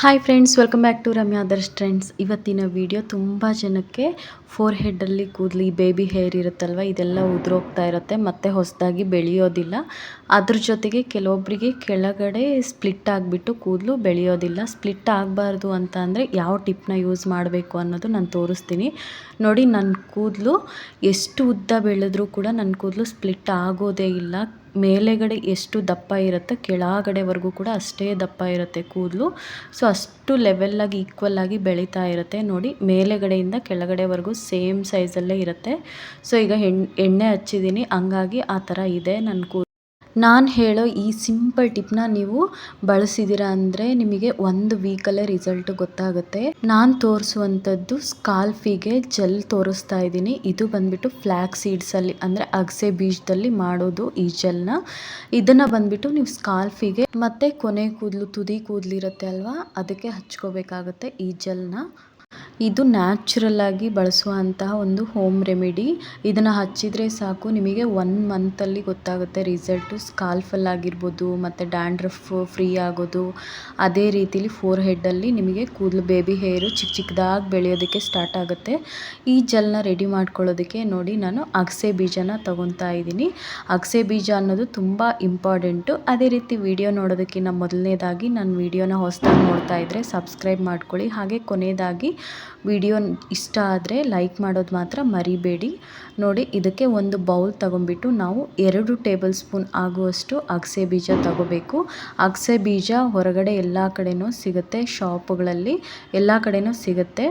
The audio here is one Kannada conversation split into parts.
Hi friends welcome back to Ramya others trends ಇವತ್ತಿನ ವಿಡಿಯೋ ತುಂಬ ಜನಕ್ಕೆ ಫೋರ್ ಹೆಡ್ಡಲ್ಲಿ ಕೂದಲು ಬೇಬಿ ಹೇರ್ ಇರುತ್ತಲ್ವ, ಇದೆಲ್ಲ ಉದುರೋಗ್ತಾ ಇರುತ್ತೆ, ಮತ್ತು ಹೊಸದಾಗಿ ಬೆಳೆಯೋದಿಲ್ಲ. ಅದ್ರ ಜೊತೆಗೆ ಕೆಲವೊಬ್ಬರಿಗೆ ಕೆಳಗಡೆ ಸ್ಪ್ಲಿಟ್ ಆಗಿಬಿಟ್ಟು ಕೂದಲು ಬೆಳೆಯೋದಿಲ್ಲ. ಸ್ಪ್ಲಿಟ್ ಆಗಬಾರ್ದು ಅಂತ ಅಂದರೆ ಯಾವ ಟಿಪ್ನ ಯೂಸ್ ಮಾಡಬೇಕು ಅನ್ನೋದು ನಾನು ತೋರಿಸ್ತೀನಿ. ನೋಡಿ ನನ್ನ ಕೂದಲು ಎಷ್ಟು ಉದ್ದ ಬೆಳೆದ್ರೂ ಕೂಡ ನನ್ನ ಕೂದಲು ಸ್ಪ್ಲಿಟ್ ಆಗೋದೇ ಇಲ್ಲ. ಮೇಲೆಗಡೆ ಎಷ್ಟು ದಪ್ಪ ಇರುತ್ತೆ ಕೆಳಗಡೆವರೆಗೂ ಕೂಡ ಅಷ್ಟೇ ದಪ್ಪ ಇರುತ್ತೆ ಕೂದಲು. ಸೊ ಅಷ್ಟು ಲೆವೆಲ್ಲಾಗಿ ಈಕ್ವಲ್ ಆಗಿ ಬೆಳೀತಾ ಇರುತ್ತೆ. ನೋಡಿ, ಮೇಲೆಗಡೆಯಿಂದ ಕೆಳಗಡೆವರೆಗೂ ಸೇಮ್ ಸೈಜಲ್ಲೇ ಇರುತ್ತೆ. ಸೊ ಈಗ ಎಣ್ಣೆ ಹಚ್ಚಿದ್ದೀನಿ. ಹಂಗಾಗಿ ಆ ಥರ ಇದೆ ನನ್ನ ಕೂದಲು ನಾನು ಹೇಳೋ ಈ ಸಿಂಪಲ್ ಟಿಪ್ನ ನೀವು ಬಳಸಿದ್ದೀರಾ ಅಂದರೆ ನಿಮಗೆ ಒಂದು ವೀಕಲ್ಲೇ ರಿಸಲ್ಟ್ ಗೊತ್ತಾಗುತ್ತೆ. ನಾನು ತೋರಿಸುವಂಥದ್ದು ಸ್ಕಾಲ್ಫಿಗೆ ಜೆಲ್ ತೋರಿಸ್ತಾ ಇದ್ದೀನಿ. ಇದು ಬಂದ್ಬಿಟ್ಟು ಫ್ಲ್ಯಾಕ್ ಸೀಡ್ಸಲ್ಲಿ ಅಂದರೆ ಅಗಸೆ ಬೀಜದಲ್ಲಿ ಮಾಡೋದು ಈ ಜೆಲ್ನ ಇದನ್ನು ಬಂದ್ಬಿಟ್ಟು ನೀವು ಸ್ಕಾಲ್ಫಿಗೆ ಮತ್ತು ಕೊನೆ ಕೂದಲು ತುದಿ ಕೂದಲಿರುತ್ತೆ ಅಲ್ವಾ? ಅದಕ್ಕೆ ಹಚ್ಕೋಬೇಕಾಗುತ್ತೆ ಈ ಜೆಲ್ನ ಇದು ನ್ಯಾಚುರಲ್ ಆಗಿ ಬಳಸುವಂತಹ ಒಂದು ಹೋಮ್ ರೆಮಿಡಿ ಇದನ್ನು ಹಚ್ಚಿದರೆ ಸಾಕು. ನಿಮಗೆ ಒನ್ ಮಂತಲ್ಲಿ ಗೊತ್ತಾಗುತ್ತೆ ರಿಸಲ್ಟು ಆಗಿರ್ಬೋದು, ಮತ್ತು ಡ್ಯಾಂಡ್ರಫ್ ಫ್ರೀ ಆಗೋದು. ಅದೇ ರೀತಿಲಿ ಫೋರ್ ಹೆಡ್ಡಲ್ಲಿ ನಿಮಗೆ ಕೂದಲು ಬೇಬಿ ಹೇರು ಚಿಕ್ಕ ಚಿಕ್ಕದಾಗಿ ಬೆಳೆಯೋದಕ್ಕೆ ಸ್ಟಾರ್ಟ್ ಆಗುತ್ತೆ. ಈ ಜೆಲ್ನ ರೆಡಿ ಮಾಡ್ಕೊಳ್ಳೋದಕ್ಕೆ ನೋಡಿ ನಾನು ಅಗಸೆ ಬೀಜನ ತಗೊತಾ ಇದ್ದೀನಿ. ಅಗಸೆ ಬೀಜ ಅನ್ನೋದು ತುಂಬ ಇಂಪಾರ್ಟೆಂಟು ಅದೇ ರೀತಿ ವಿಡಿಯೋ ನೋಡೋದಕ್ಕಿಂತ ಮೊದಲನೇದಾಗಿ ನಾನು ವಿಡಿಯೋನ ಹೊಸದಾಗಿ ನೋಡ್ತಾ ಇದ್ದರೆ ಸಬ್ಸ್ಕ್ರೈಬ್ ಮಾಡ್ಕೊಳ್ಳಿ. ಹಾಗೆ ಕೊನೆಯದಾಗಿ ವಿಡಿಯೋ ಇಷ್ಟ ಆದರೆ ಲೈಕ್ ಮಾಡೋದು ಮಾತ್ರ ಮರಿಬೇಡಿ. ನೋಡಿ, ಇದಕ್ಕೆ ಒಂದು ಬೌಲ್ ತಗೊಂಬಿಟ್ಟು ನಾವು ಎರಡು ಟೇಬಲ್ ಸ್ಪೂನ್ ಆಗುವಷ್ಟು ಅಗಸೆ ಬೀಜ ತಗೋಬೇಕು. ಅಗಸೆ ಬೀಜ ಹೊರಗಡೆ ಎಲ್ಲ ಕಡೆಯೂ ಸಿಗುತ್ತೆ, ಶಾಪ್ಗಳಲ್ಲಿ ಎಲ್ಲ ಕಡೆಯೂ ಸಿಗುತ್ತೆ.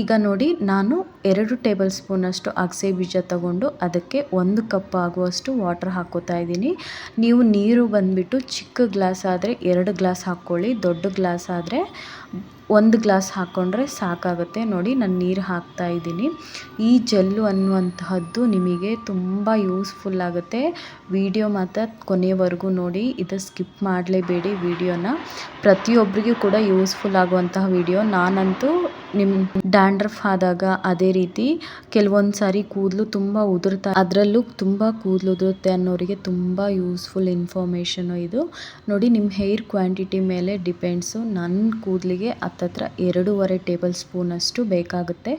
ಈಗ ನೋಡಿ, ನಾನು ಎರಡು ಟೇಬಲ್ ಸ್ಪೂನಷ್ಟು ಅಗಸೆ ಬೀಜ ತಗೊಂಡು ಅದಕ್ಕೆ ಒಂದು ಕಪ್ ಆಗುವಷ್ಟು ವಾಟರ್ ಹಾಕೋತಾ ಇದ್ದೀನಿ. ನೀವು ನೀರು ಬಂದುಬಿಟ್ಟು ಚಿಕ್ಕ ಗ್ಲಾಸ್ ಆದರೆ ಎರಡು ಗ್ಲಾಸ್ ಹಾಕ್ಕೊಳ್ಳಿ, ದೊಡ್ಡ ಗ್ಲಾಸ್ ಆದರೆ ಒಂದು ಗ್ಲಾಸ್ ಹಾಕ್ಕೊಂಡ್ರೆ ಸಾಕಾಗುತ್ತೆ. ನೋಡಿ, ನಾನು ನೀರು ಹಾಕ್ತಾ ಇದ್ದೀನಿ. ಈ ಜೆಲ್ಲು ಅನ್ನುವಂತಹದ್ದು ನಿಮಗೆ ತುಂಬ ಯೂಸ್ಫುಲ್ ಆಗುತ್ತೆ. ವಿಡಿಯೋ ಮಾತ್ರ ಕೊನೆಯವರೆಗೂ ನೋಡಿ. ಇದು ಸ್ಕಿಪ್ ಮಾಡಲೇಬೇಡಿ ವಿಡಿಯೋನ. ಪ್ರತಿಯೊಬ್ಬರಿಗೂ ಕೂಡ ಯೂಸ್ಫುಲ್ ಆಗುವಂತಹ ವಿಡಿಯೋ. ನಾನಂತೂ ನಿಮ್ಮ ಡ್ಯಾಂಡ್ರಫ್ ಆದಾಗ ಅದೇ ರೀತಿ ಕೆಲವೊಂದು ಸಾರಿ ಕೂದಲು ತುಂಬ ಉದುರ್ತಾ ಅದರಲ್ಲೂ ತುಂಬ ಕೂದಲು ಉದುರುತ್ತೆ ಅನ್ನೋರಿಗೆ ತುಂಬ ಯೂಸ್ಫುಲ್ ಇನ್ಫಾರ್ಮೇಷನು ಇದು. ನೋಡಿ ನಿಮ್ಮ ಹೇರ್ ಕ್ವಾಂಟಿಟಿ ಮೇಲೆ ಡಿಪೆಂಡ್ಸು ನನ್ನ ಕೂದಲಿಗೆ ಹತ್ತತ್ರ ಎರಡೂವರೆ ಟೇಬಲ್ ಸ್ಪೂನಷ್ಟು ಬೇಕಾಗುತ್ತೆ.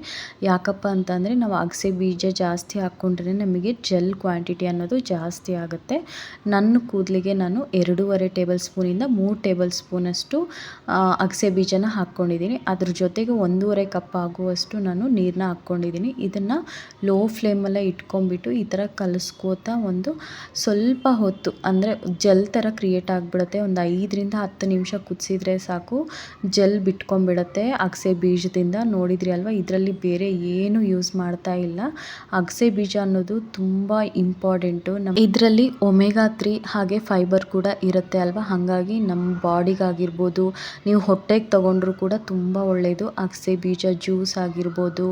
ಯಾಕಪ್ಪ ಅಂತಂದರೆ ನಾವು ಅಗಸೆ ಬೀಜ ಜಾಸ್ತಿ ಹಾಕ್ಕೊಂಡ್ರೆ ನಮಗೆ ಜೆಲ್ ಕ್ವಾಂಟಿಟಿ ಅನ್ನೋದು ಜಾಸ್ತಿ ಆಗುತ್ತೆ. ನನ್ನ ಕೂದಲಿಗೆ ನಾನು ಎರಡೂವರೆ ಟೇಬಲ್ ಸ್ಪೂನಿಂದ ಮೂರು ಟೇಬಲ್ ಸ್ಪೂನಷ್ಟು ಅಗಸೆ ಬೀಜನ ಹಾಕ್ಕೊಂಡಿದ್ದೀನಿ ಅದ್ರ ಜೊತೆಗೆ ಒಂದೂವರೆ ಕಪ್ ಆಗುವಷ್ಟು ನಾನು ನೀರನ್ನ ಹಾಕ್ಕೊಂಡಿದ್ದೀನಿ. ಇದನ್ನು ಲೋ ಫ್ಲೇಮಲ್ಲೇ ಇಟ್ಕೊಂಡ್ಬಿಟ್ಟು ಈ ಥರ ಕಲಿಸ್ಕೋತಾ ಒಂದು ಸ್ವಲ್ಪ ಹೊತ್ತು, ಅಂದರೆ ಜೆಲ್ ಥರ ಕ್ರಿಯೇಟ್ ಆಗಿಬಿಡುತ್ತೆ. ಒಂದು ಐದರಿಂದ ಹತ್ತು ನಿಮಿಷ ಕುದಿಸಿದ್ರೆ ಸಾಕು. ಜೆಲ್ ಬಿಟ್ಕೊಂಡ್ಬಿಡುತ್ತೆ ಅಗಸೆ ಬೀಜದಿಂದ. ನೋಡಿದ್ರಿ ಅಲ್ವಾ? ಇದರಲ್ಲಿ ಬೇರೆ ಏನು ಯೂಸ್ ಮಾಡ್ತಾ ಇಲ್ಲ. ಅಗಸೆ ಬೀಜ ಅನ್ನೋದು ತುಂಬ ಇಂಪಾರ್ಟೆಂಟು ನಮ್ಮ ಇದರಲ್ಲಿ ಒಮೆಗಾ ತ್ರೀ ಹಾಗೆ ಫೈಬರ್ ಕೂಡ ಇರುತ್ತೆ ಅಲ್ವಾ? ಹಾಗಾಗಿ ನಮ್ಮ ಬಾಡಿಗಾಗಿರ್ಬೋದು ನೀವು ಹೊಟ್ಟೆಗೆ ತೊಗೊಂಡ್ರು ಕೂಡ ತುಂಬ ಒಳ್ಳೆಯದು ಅಗಸೆ ಬೀಜ, ಜ್ಯೂಸ್ ಆಗಿರ್ಬೋದು,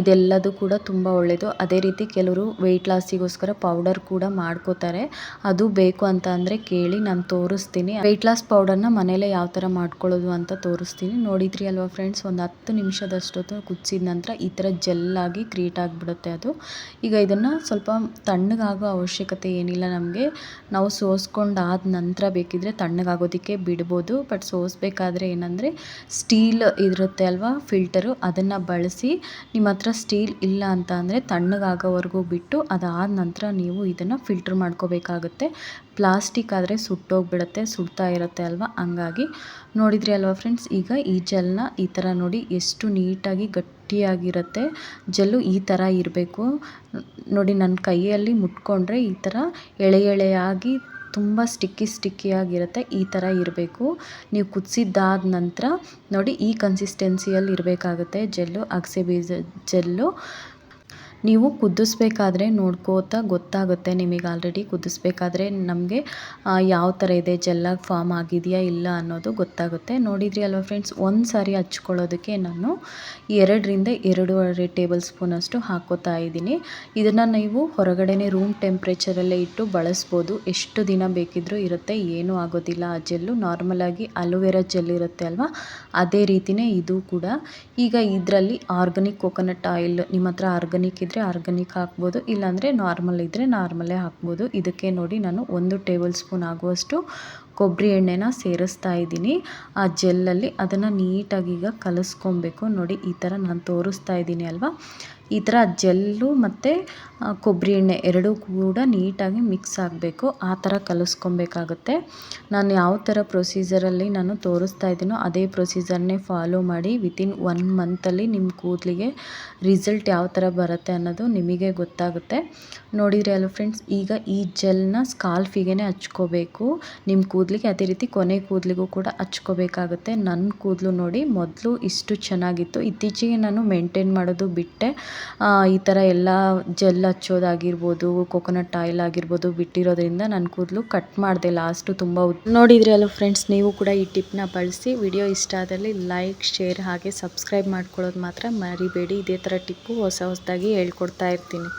ಇದೆಲ್ಲದು ಕೂಡ ತುಂಬ ಒಳ್ಳೆಯದು ಅದೇ ರೀತಿ ಕೆಲವರು ವೆಯ್ಟ್ ಲಾಸಿಗೋಸ್ಕರ ಪೌಡರ್ ಕೂಡ ಮಾಡ್ಕೋತಾರೆ. ಅದು ಬೇಕು ಅಂತ ಅಂದರೆ ಕೇಳಿ ನಾನು ತೋರಿಸ್ತೀನಿ. ವೆಯ್ಟ್ ಲಾಸ್ ಪೌಡರ್ನ ಮನೆಯಲ್ಲೇ ಯಾವ ಥರ ಮಾಡ್ಕೊಳ್ಳೋದು ಅಂತ ತೋರಿಸ್ತೀನಿ. ನೋಡಿದ್ರಿ ಅಲ್ವಾ ಫ್ರೆಂಡ್ಸ್ ಒಂದು ಹತ್ತು ನಿಮಿಷದಷ್ಟೊತ್ತು ಕುದಿಸಿದ ನಂತರ ಈ ಥರ ಜೆಲ್ಲಾಗಿ ಕ್ರಿಯೇಟ್ ಆಗಿಬಿಡುತ್ತೆ ಅದು. ಈಗ ಇದನ್ನು ಸ್ವಲ್ಪ ತಣ್ಣಗಾಗೋ ಅವಶ್ಯಕತೆ ಏನಿಲ್ಲ ನಮಗೆ. ನಾವು ಸೋಸ್ಕೊಂಡಾದ ನಂತರ ಬೇಕಿದ್ರೆ ತಣ್ಣಗಾಗೋದಕ್ಕೆ ಬಿಡ್ಬೋದು. ಬಟ್ ಸೋಸ್ಬೇಕಾದ್ರೆ ಏನಂದರೆ ಸ್ಟೀಲ್ ಇರುತ್ತೆ ಅಲ್ವಾ? ಫಿಲ್ಟರು ಅದನ್ನು ಬಳಸಿ ನಿಮ್ಮ ಹತ್ರ ಸ್ಟೀಲ್ ಇಲ್ಲ ಅಂತ ಅಂದರೆ ತಣ್ಣಗಾಗೋವರೆಗೂ ಬಿಟ್ಟು ಅದಾದ ನಂತರ ನೀವು ಇದನ್ನು ಫಿಲ್ಟ್ರ್ ಮಾಡ್ಕೋಬೇಕಾಗುತ್ತೆ. ಪ್ಲಾಸ್ಟಿಕ್ ಆದರೆ ಸುಟ್ಟೋಗ್ಬಿಡುತ್ತೆ, ಸುಡ್ತಾ ಇರುತ್ತೆ ಅಲ್ವಾ? ಹಂಗಾಗಿ ನೋಡಿದ್ರಿ ಅಲ್ವಾ ಫ್ರೆಂಡ್ಸ್ ಈಗ ಈ ಜೆಲ್ನ ಈ ಥರ ನೋಡಿ ಎಷ್ಟು ನೀಟಾಗಿ ಗಟ್ಟಿಯಾಗಿರುತ್ತೆ. ಜೆಲ್ಲು ಈ ಥರ ಇರಬೇಕು. ನೋಡಿ ನನ್ನ ಕೈಯಲ್ಲಿ ಮುಟ್ಕೊಂಡ್ರೆ ಈ ಥರ ಎಳೆ ಎಳೆಯಾಗಿ ತುಂಬ ಸ್ಟಿಕ್ಕಿ ಸ್ಟಿಕ್ಕಿಯಾಗಿರುತ್ತೆ, ಈ ಥರ ಇರಬೇಕು. ನೀವು ಕುದಿಸಿದ್ದಾದ ನಂತರ ನೋಡಿ ಈ ಕನ್ಸಿಸ್ಟೆನ್ಸಿಯಲ್ಲಿ ಇರಬೇಕಾಗುತ್ತೆ ಜೆಲ್ಲು, ಅಗಸೆ ಬೀಜ ಜೆಲ್ಲು. ನೀವು ಕುದಿಸ್ಬೇಕಾದ್ರೆ ನೋಡ್ಕೋತಾ ಗೊತ್ತಾಗುತ್ತೆ ನಿಮಗೆ ಆಲ್ರೆಡಿ ಕುದಿಸ್ಬೇಕಾದ್ರೆ ನಮಗೆ ಯಾವ ಥರ ಇದೆ ಜೆಲ್ಲಾಗಿ ಫಾರ್ಮ್ ಆಗಿದೆಯಾ ಇಲ್ಲ ಅನ್ನೋದು ಗೊತ್ತಾಗುತ್ತೆ. ನೋಡಿದ್ರಿ ಅಲ್ವಾ ಫ್ರೆಂಡ್ಸ್ ಒಂದು ಸಾರಿ ಹಚ್ಕೊಳ್ಳೋದಕ್ಕೆ ನಾನು ಎರಡರಿಂದ ಎರಡೂವರೆ ಟೇಬಲ್ ಸ್ಪೂನಷ್ಟು ಹಾಕೋತಾ ಇದ್ದೀನಿ. ಇದನ್ನು ನೀವು ಹೊರಗಡೆನೇ ರೂಮ್ ಟೆಂಪ್ರೇಚರಲ್ಲೇ ಇಟ್ಟು ಬಳಸ್ಬೋದು. ಎಷ್ಟು ದಿನ ಬೇಕಿದ್ರೂ ಇರುತ್ತೆ, ಏನೂ ಆಗೋದಿಲ್ಲ. ಆ ಜೆಲ್ಲು ನಾರ್ಮಲಾಗಿ ಅಲೋವೆರಾ ಜೆಲ್ ಇರುತ್ತೆ ಅಲ್ವಾ? ಅದೇ ರೀತಿಯೇ ಇದು ಕೂಡ. ಈಗ ಇದರಲ್ಲಿ ಆರ್ಗನಿಕ್ ಕೊಕೊನಟ್ ಆಯಿಲ್ ನಿಮ್ಮ ಹತ್ರ ಆರ್ಗಾನಿಕ್ ಇದ್ದರೆ ಆರ್ಗಾನಿಕ್ ಹಾಕ್ಬೋದು, ಇಲ್ಲಾಂದರೆ ನಾರ್ಮಲ್ ಇದ್ದರೆ ನಾರ್ಮಲೇ ಹಾಕ್ಬೋದು. ಇದಕ್ಕೆ ನೋಡಿ ನಾನು ಒಂದು ಟೇಬಲ್ ಸ್ಪೂನ್ ಆಗುವಷ್ಟು ಕೊಬ್ಬರಿ ಎಣ್ಣೆನ ಸೇರಿಸ್ತಾ ಇದ್ದೀನಿ. ಆ ಜೆಲ್ಲಲ್ಲಿ ಅದನ್ನು ನೀಟಾಗಿ ಈಗ ಕಲಿಸ್ಕೊಬೇಕು. ನೋಡಿ, ಈ ಥರ ನಾನು ತೋರಿಸ್ತಾ ಇದ್ದೀನಿ ಅಲ್ವಾ? ಈ ಥರ ಜೆಲ್ಲು ಮತ್ತು ಕೊಬ್ಬರಿ ಎಣ್ಣೆ ಎರಡೂ ಕೂಡ ನೀಟಾಗಿ ಮಿಕ್ಸ್ ಆಗಬೇಕು. ಆ ಥರ ಕಲಿಸ್ಕೊಬೇಕಾಗುತ್ತೆ. ನಾನು ಯಾವ ಥರ ಪ್ರೊಸೀಜರಲ್ಲಿ ನಾನು ತೋರಿಸ್ತಾ ಇದ್ದೀನೋ ಅದೇ ಪ್ರೊಸೀಜರ್ನೇ ಫಾಲೋ ಮಾಡಿ ವಿತಿನ್ ಒನ್ ಮಂತಲ್ಲಿ ನಿಮ್ಮ ಕೂದಲಿಗೆ ರಿಸಲ್ಟ್ ಯಾವ ಥರ ಬರುತ್ತೆ ಅನ್ನೋದು ನಿಮಗೆ ಗೊತ್ತಾಗುತ್ತೆ. ನೋಡಿದ್ರಿ ಅಲ್ಲ ಫ್ರೆಂಡ್ಸ್ ಈಗ ಈ ಜೆಲ್ನ ಸ್ಕಾಲ್ಫಿಗೆ ಹಚ್ಕೋಬೇಕು. ನಿಮ್ಮ ಕೂದಲಿಗೆ ಅದೇ ರೀತಿ ಕೊನೆ ಕೂದಲಿಗೂ ಕೂಡ ಹಚ್ಕೋಬೇಕಾಗುತ್ತೆ. ನನ್ನ ಕೂದಲು ನೋಡಿ ಮೊದಲು ಇಷ್ಟು ಚೆನ್ನಾಗಿತ್ತು. ಇತ್ತೀಚೆಗೆ ನಾನು ಮೇಂಟೈನ್ ಮಾಡೋದು ಬಿಟ್ಟೆ. ಈ ಥರ ಎಲ್ಲ ಜೆಲ್ ಹಚ್ಚೋದಾಗಿರ್ಬೋದು ಕೊಕೊನಟ್ ಆಯಿಲ್ ಆಗಿರ್ಬೋದು ಬಿಟ್ಟಿರೋದ್ರಿಂದ ನನ್ನ ಕೂದಲು ಕಟ್ ಮಾಡಿದೆ ಲಾಸ್ಟು ತುಂಬ ನೋಡಿದ್ರಿ ಅಲ್ಲ ಫ್ರೆಂಡ್ಸ್ ನೀವು ಕೂಡ ಈ ಟಿಪ್ನ ಬಳಸಿ ವಿಡಿಯೋ ಇಷ್ಟ ಆದಲ್ಲಿ ಲೈಕ್ ಶೇರ್ ಹಾಗೆ ಸಬ್ಸ್ಕ್ರೈಬ್ ಮಾಡ್ಕೊಳ್ಳೋದು ಮಾತ್ರ ಮರಿಬೇಡಿ. ಇದೇ ಥರ ಟಿಪ್ಪು ಹೊಸ ಹೊಸದಾಗಿ ಹೇಳ್ಕೊಡ್ತಾ ಇರ್ತೀನಿ.